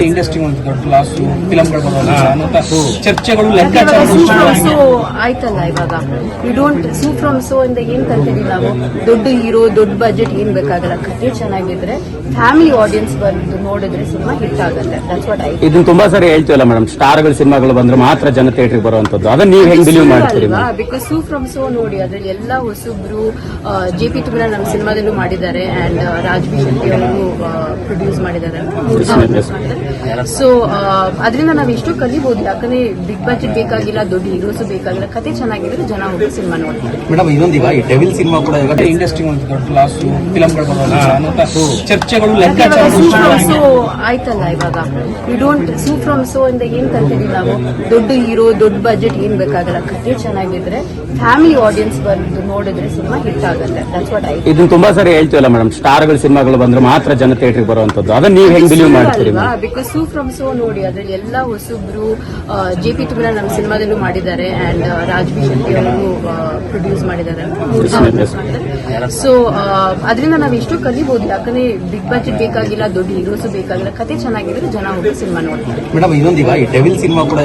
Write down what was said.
Industry ಒಂದು ದೊಡ್ಡ loss ಫಿಲಂಗಳು ಬರೋಲ್ಲ ಚರ್ಚೆಗಳು ಆಯ್ತಲ್ಲ ಇವಾಗ? You don't sue from so ಇಂದ ಏನ್ ಕಲ್ತೀವಿ ನಾವು? ದೊಡ್ಡ ಹೀರೋ ದೊಡ್ಡ ಬಜೆಟ್ ಏನ್ ಬೇಕಾಗಲ್ಲ? ಕಥೆ ಚೆನ್ನಾಗಿದ್ರೆ ಫ್ಯಾಮಿಲಿ ಆಡಿಯನ್ಸ್ ಬಂದು ನೋಡಿದ್ರೆ ಸಿನಿಮಾ ಹಿಟ್ ಆಗುತ್ತೆ. ದಟ್ಸ್ ವಾಟ್ ಐ ಇದನ್ನ ತುಂಬಾ ಸರಿ ಹೇಳ್ತೀವಲ್ಲ ಮೇಡಮ್ ಸ್ಟಾರ್ಗಳು ಸಿನಿಮಾಗಳು ಬಂದ್ರೆ ಮಾತ್ರ ಜನ ಥಿಯೇಟರ್ಗೆ ಬರುವಂತದ್ದು ಅದನ್ನ ನೀವು ಹೆಂಗ್ ಬಿಲೀವ್ ಮಾಡ್ತೀರಿ ಬಿಕಾಸ್ ಸೂ ಫ್ರಮ್ ಸೋ ನೋಡಿ ಅದ್ರಲ್ಲಿ ಎಲ್ಲ ಹೊಸಬ್ರು ಜೆ ಪಿ ತುಮರ ನಮ್ಮ ಸಿನಿಮಾದಲ್ಲೂ ಮಾಡಿದ್ದಾರೆ. ಅಂಡ್ ರಾಜ್ ಬಿ ಶೆಟ್ಟಿ ಅವರು ಪ್ರೊಡ್ಯೂಸ್ ಮಾಡಿದ್ದಾರೆ. ಸೊ ಅದರಿಂದ ನಾವು ಎಷ್ಟೋ ಕಲಿಬಹುದು ಯಾಕಂದ್ರೆ ಬಿಗ್ ಬಜೆಟ್ ಬೇಕಾಗಿಲ್ಲ ದೊಡ್ಡ ಹೀರೋಸ್ ಬೇಕಾಗಿಲ್ಲ ಕತೆ ಚೆನ್ನಾಗಿದ್ರೆ ಜನ ಹೋಗಿ ಸಿನಿಮಾ ನೋಡ್ತಾರೆ. ಮೇಡಮ್ ಇನ್ನೊಂದು ಇವಾಗ ಈ ಡೆವಿಲ್ ಸಿನಿಮಾ ಕೂಡ ಇಂಡಸ್ಟ್ರಿ ಒಂದು ದೊಡ್ಡ ಲಾಸ್ ಚರ್ಚೆಗಳು. ಸೋ ಆಯ್ತಲ್ಲ ಇವಾಗ. You don't sue from so ಇಂದ ಏನ್ ಕಲ್ತೀವಿ ನಾವು? ದೊಡ್ಡ ಹೀರೋ ದೊಡ್ಡ ಬಜೆಟ್ ಏನ್ ಬೇಕಾಗಲ್ಲ. ಕತೆ ಚೆನ್ನಾಗಿದ್ರೆ ಫ್ಯಾಮಿಲಿ ಆಡಿಯನ್ಸ್ ಬಂದು ನೋಡಿದ್ರೆ ಸಿನಿಮಾ ಹಿಟ್ ಆಗುತ್ತೆ. ದಟ್ಸ್ ವಾಟ್ ಐ ಇದನ್ನ ತುಂಬಾ ಸರಿ ಹೇಳ್ತೀವಲ್ಲ ಮೇಡಮ್. ಸ್ಟಾರ್ಗಳ ಸಿನಿಮಾಗಳು ಬಂದ್ರೆ ಮಾತ್ರ ಜನ ಥಿಯೇಟರ್ಗೆ ಬರುವಂತದ್ದು ಅದನ್ನ ನೀವು ಹೆಂಗ್ ಬಿಲೀವ್ ಮಾಡ್ತೀರಿ ಬಿಕಾಸ್ ಸೂ ಫ್ರಮ್ ಸೋ ನೋಡಿ, ಅದ್ರಲ್ಲಿ ಎಲ್ಲ ಹೊಸಬ್ರು ಜೆ ಪಿ ತುಮರ ನಮ್ಮ ಸಿನಿಮಾದಲ್ಲೂ ಮಾಡಿದ್ದಾರೆ ಅಂಡ್ ರಾಜ್ ಬಿ ಶೆಟ್ಟಿ ಅವರು ಪ್ರೊಡ್ಯೂಸ್ ಮಾಡಿದ್ದಾರೆ. ಸೊ ಅದರಿಂದ ನಾವು ಎಷ್ಟೋ ಕಲಿಬಹುದು ಯಾಕಂದ್ರೆ ಬಿಗ್ ಬಜೆಟ್ ಬೇಕಾಗಿಲ್ಲ, ದೊಡ್ಡ ಹೀರೋಸ್ ಬೇಕಾಗಿಲ್ಲ, ಕತೆ ಚೆನ್ನಾಗಿದ್ರೆ ಜನ ಹೋಗಿ ಸಿನಿಮಾ ನೋಡ್ತಾರೆ. ಮೇಡಮ್ ಇನ್ನೊಂದು ಡೆವಿಲ್ ಸಿನಿಮಾ ಕೂಡ